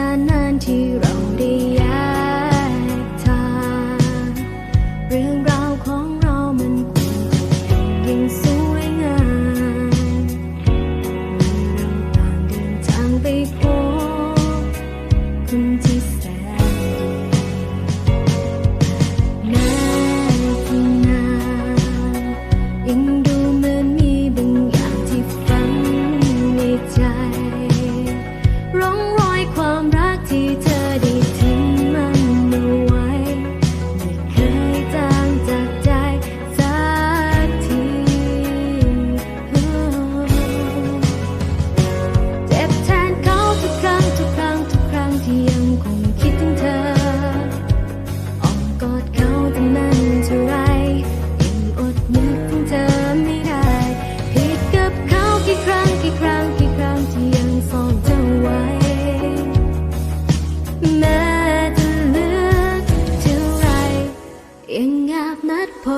จะนานที่เราได้แยกทางเรื่องราวของเรามันควรยิ่งซึ้ง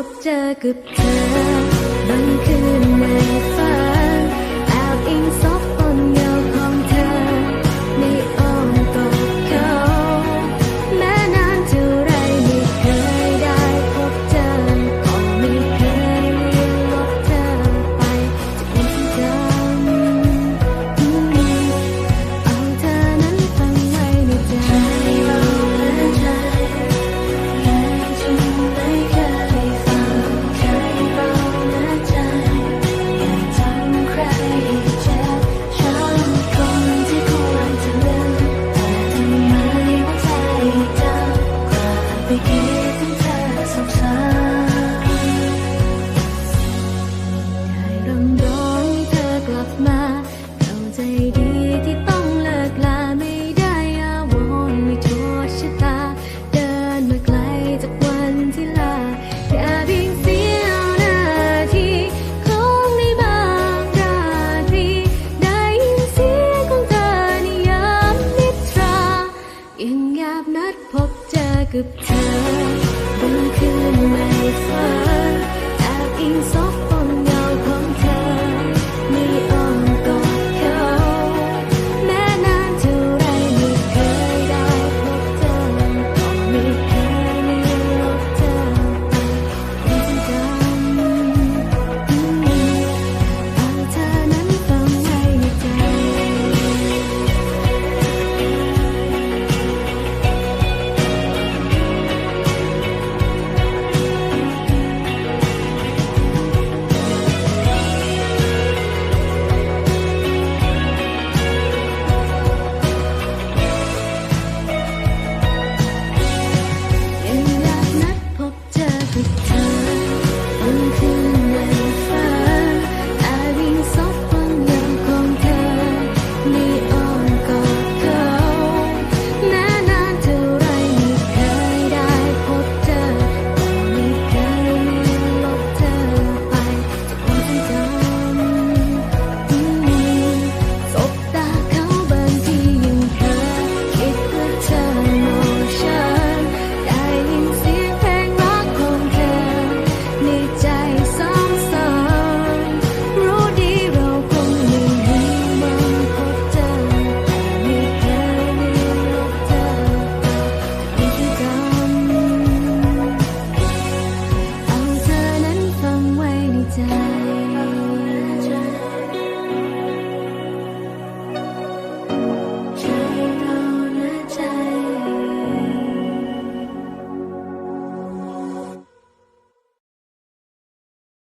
บเจอกับเธอบนคืนในฝันแอบอิงซง gấp thơm